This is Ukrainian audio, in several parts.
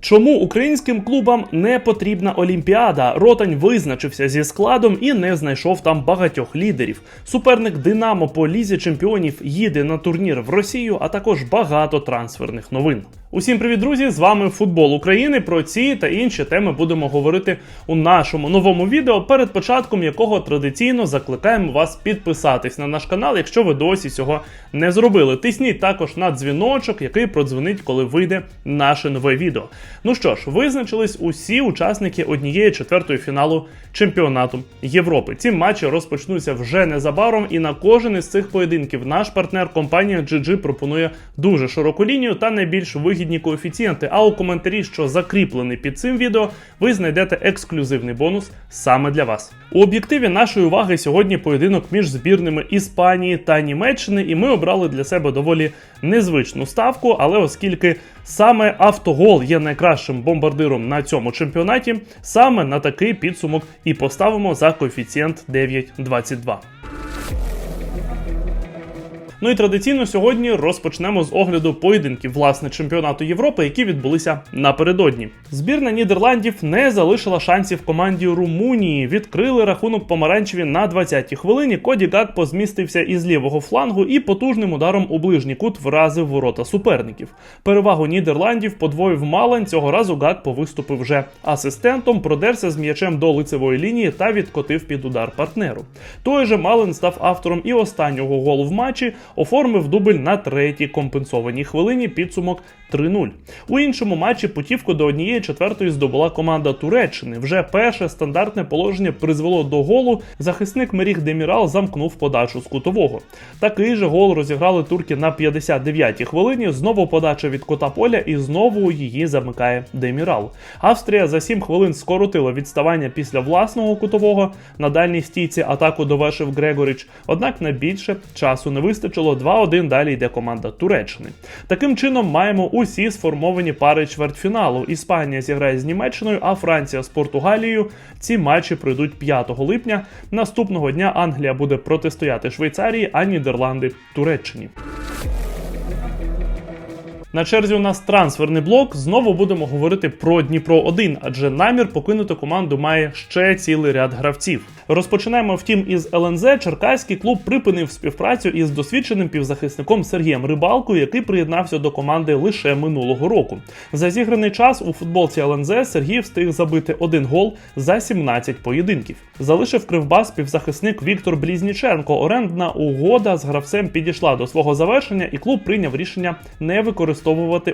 Чому українським клубам не потрібна Олімпіада? Ротань визначився зі складом і не знайшов там багатьох лідерів. Суперник Динамо по лізі чемпіонів їде на турнір в Росію, а також багато трансферних новин. Усім привіт, друзі! З вами Футбол України. Про ці та інші теми будемо говорити у нашому новому відео, перед початком якого традиційно закликаємо вас підписатись на наш канал, якщо ви досі цього не зробили. Тисніть також на дзвіночок, який продзвонить, коли вийде наше нове відео. Ну що ж, визначились усі учасники однієї четвертої фіналу чемпіонату Європи. Ці матчі розпочнуться вже незабаром, і на кожен із цих поєдинків наш партнер компанія GG пропонує дуже широку лінію та найбільш вигідні коефіцієнти. А у коментарі, що закріплений під цим відео, ви знайдете ексклюзивний бонус саме для вас. У об'єктиві нашої уваги сьогодні поєдинок між збірними Іспанії та Німеччини, і ми обрали для себе доволі незвичну ставку, але оскільки саме автогол є найкращим бомбардиром на цьому чемпіонаті, саме на такий підсумок і поставимо за коефіцієнт 9,22. Ну і традиційно сьогодні розпочнемо з огляду поєдинків власне чемпіонату Європи, які відбулися напередодні. Збірна Нідерландів не залишила шансів команді Румунії. Відкрили рахунок помаранчеві на 20-й хвилині. Коді Гакпо змістився із лівого флангу і потужним ударом у ближній кут вразив ворота суперників. Перевагу Нідерландів подвоїв Малань. Цього разу Гакпо виступив вже асистентом, продерся з м'ячем до лицевої лінії та відкотив під удар партнеру. Той же Малин став автором і останнього голу в матчі оформив дубль на третій компенсованій хвилині підсумок 3-0. У іншому матчі путівку до однієї четвертої здобула команда Туреччини. Вже перше стандартне положення призвело до голу. Захисник Меріг Демірал замкнув подачу з кутового. Такий же гол розіграли турки на 59-й хвилині. Знову подача від кота поля і знову її замикає Демірал. Австрія за 7 хвилин скоротила відставання після власного кутового. На дальній стійці атаку довершив Грегоріч. Однак на більше часу не вистачило. 2-1 далі йде команда Туреччини. Таким чином маємо усі сформовані пари чвертьфіналу. Іспанія зіграє з Німеччиною, а Франція з Португалією. Ці матчі пройдуть 5 липня. Наступного дня Англія буде протистояти Швейцарії, а Нідерланди Туреччині. На черзі у нас трансферний блок. Знову будемо говорити про Дніпро 1 адже намір покинути команду має ще цілий ряд гравців. Розпочинаємо втім із ЛНЗ. Черкаський клуб припинив співпрацю із досвідченим півзахисником Сергієм Рибалкою, який приєднався до команди лише минулого року. За зіграний час у футболці ЛНЗ Сергій встиг забити один гол за 17 поєдинків. Залишив кривбас півзахисник Віктор Блізніченко. Орендна угода з гравцем підійшла до свого завершення, і клуб прийняв рішення не використовувати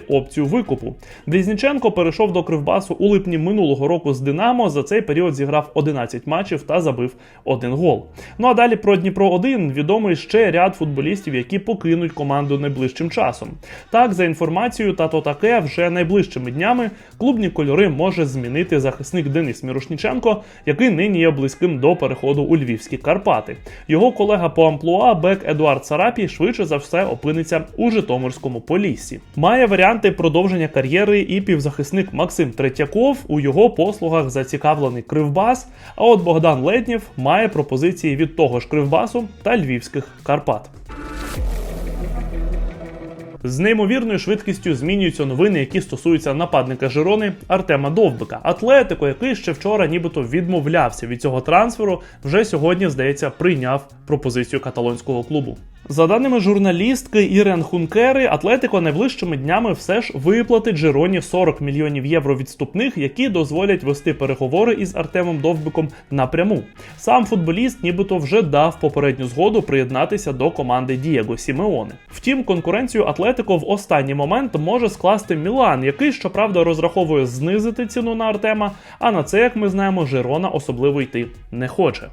опцію викупу. Блізніченко перейшов до кривбасу у липні минулого року з Динамо. За цей період зіграв 11 матчів та забив один гол. Ну а далі про Дніпро 1 відомий ще ряд футболістів, які покинуть команду найближчим часом. Так, за інформацією, та то таке вже найближчими днями клубні кольори може змінити захисник Денис Мірошніченко, який нині є близьким до переходу у Львівські Карпати. Його колега по амплуа Бек Едуард Сарапі швидше за все опиниться у Житомирському Поліссі. Має варіанти продовження кар'єри і півзахисник Максим Третьяков. У його послугах зацікавлений Кривбас. А от Богдан Леднєв має пропозиції від того ж Кривбасу та Львівських Карпат. З неймовірною швидкістю змінюються новини, які стосуються нападника Жирони Артема Довбика. Атлетико, який ще вчора нібито відмовлявся від цього трансферу, вже сьогодні, здається, прийняв пропозицію каталонського клубу. За даними журналістки Ірен Хункери, Атлетико найближчими днями все ж виплатить Жироні 40 мільйонів євро відступних, які дозволять вести переговори із Артемом Довбиком напряму. Сам футболіст нібито вже дав попередню згоду приєднатися до команди Дієго Сімеоне. Втім, конкуренцію Атлетико в останній момент може скласти Мілан, який щоправда розраховує знизити ціну на Артема. А на це, як ми знаємо, Жирона особливо йти не хоче.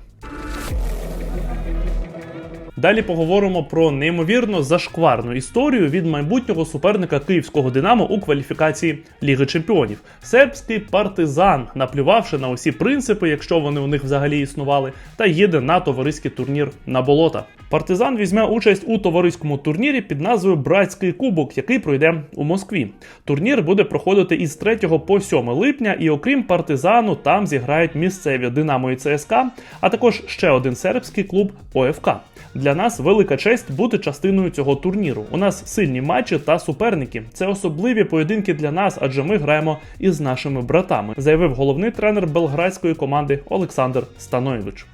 Далі поговоримо про неймовірно зашкварну історію від майбутнього суперника київського Динамо у кваліфікації Ліги Чемпіонів. Сербський партизан, наплювавши на усі принципи, якщо вони у них взагалі існували, та їде на товариський турнір на болота. Партизан візьме участь у товариському турнірі під назвою Братський Кубок, який пройде у Москві. Турнір буде проходити із 3 по 7 липня, і окрім партизану, там зіграють місцеві Динамо і ЦСКА, а також ще один сербський клуб ОФК. Для нас велика честь бути частиною цього турніру. У нас сильні матчі та суперники. Це особливі поєдинки для нас, адже ми граємо із нашими братами, заявив головний тренер белградської команди Олександр Станоєвич.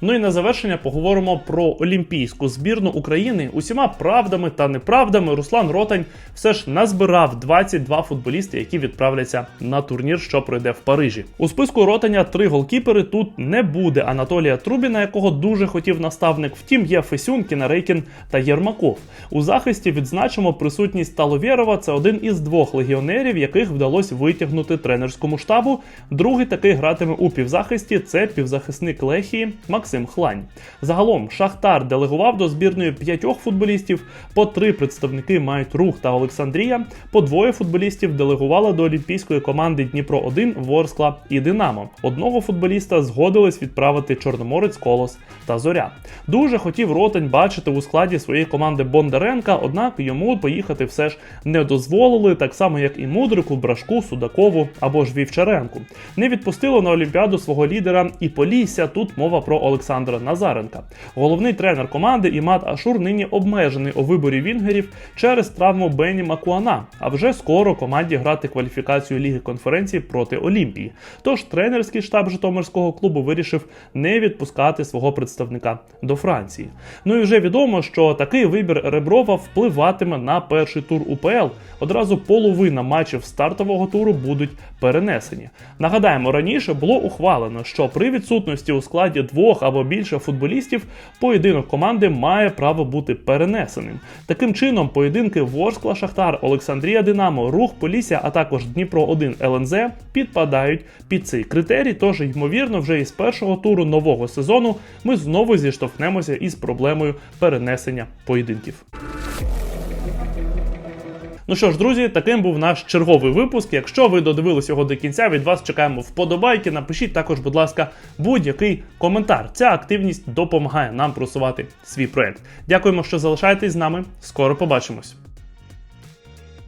Ну і на завершення поговоримо про олімпійську збірну України. Усіма правдами та неправдами Руслан Ротань все ж назбирав 22 футболісти, які відправляться на турнір, що пройде в Парижі. У списку Ротаня три голкіпери тут не буде. Анатолія Трубіна, якого дуже хотів наставник. Втім, є Фесюн, Кінарейкін та Єрмаков. У захисті відзначимо присутність Таловєрова. Це один із двох легіонерів, яких вдалося витягнути тренерському штабу. Другий такий гратиме у півзахисті. Це півзахисник Лехії Максим Хлань. Загалом Шахтар делегував до збірної п'ятьох футболістів. По три представники мають рух та Олександрія. По двоє футболістів делегували до олімпійської команди Дніпро 1 Ворскла і Динамо. Одного футболіста згодились відправити Чорноморець Колос та Зоря. Дуже хотів Ротень бачити у складі своєї команди Бондаренка, однак йому поїхати все ж не дозволили, так само як і Мудрику, Брашку, Судакову або ж Вівчаренку. Не відпустило на Олімпіаду свого лідера і Полісся. Тут мова про Олександра Назаренка. Головний тренер команди Імат Ашур нині обмежений у виборі вінгерів через травму Бені Макуана. А вже скоро команді грати кваліфікацію Ліги конференції проти Олімпії. Тож тренерський штаб Житомирського клубу вирішив не відпускати свого представника до Франції. Ну і вже відомо, що такий вибір Реброва впливатиме на перший тур УПЛ. Одразу половина матчів стартового туру будуть перенесені. Нагадаємо, раніше було ухвалено, що при відсутності у складі двох або більше футболістів поєдинок команди має право бути перенесеним. Таким чином, поєдинки Ворскла Шахтар, Олександрія Динамо, Рух Полісся, а також Дніпро 1 ЛНЗ підпадають під цей критерій. Тож, ймовірно, вже із першого туру нового сезону ми знову зіштовхнемося із проблемою перенесення поєдинків. Ну що ж, друзі, таким був наш черговий випуск. Якщо ви додивились його до кінця, від вас чекаємо вподобайки. Напишіть також, будь ласка, будь-який коментар. Ця активність допомагає нам просувати свій проект. Дякуємо, що залишаєтесь з нами. Скоро побачимось.